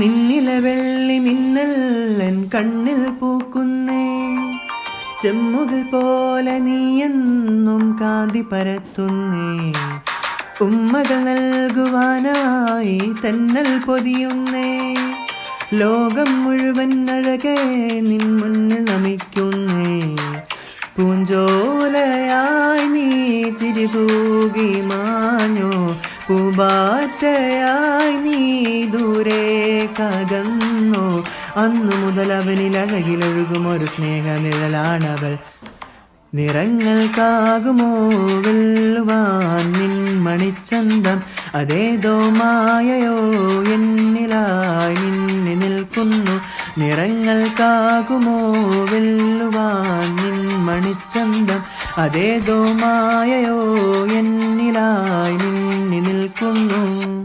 നിന്നിലെ വെള്ളി മിന്നൽ എൻ കണ്ണിൽ പൂക്കുന്നേ. ചെമ്മുകൾ പോലെ നീ എന്നും കാന്തി പരത്തുന്നേ. ഉമ്മകൾ നൽകുവാനായി തന്നൽ പൊതിയുന്നേ. ലോകം മുഴുവൻ അഴകെ നിൻ മുന്നിൽ നമിക്കുന്നേ. പൂഞ്ചോലയായി നീ ചിരി തൂകി മാഞ്ഞോ. ദൂരെ കകന്നോ അന്നു മുതൽ അവനിൽ അഴകിലൊഴുകും ഒരു സ്നേഹനിഴലാണവൾ. നിറങ്ങൾക്കാകുമോ വെല്ലുവാൻ നിൻ മണിച്ചന്തം അതേതോ മായയോ? എന്നിലായി നിന്നെ നിൽക്കുന്നു. നിറങ്ങൾക്കാകുമോ വെല്ലുവാൻ നിൻ മണിച്ചന്തം അതേതോ മായയോ? എന്നിലായി നിന്നെ നിൽക്കുന്നു.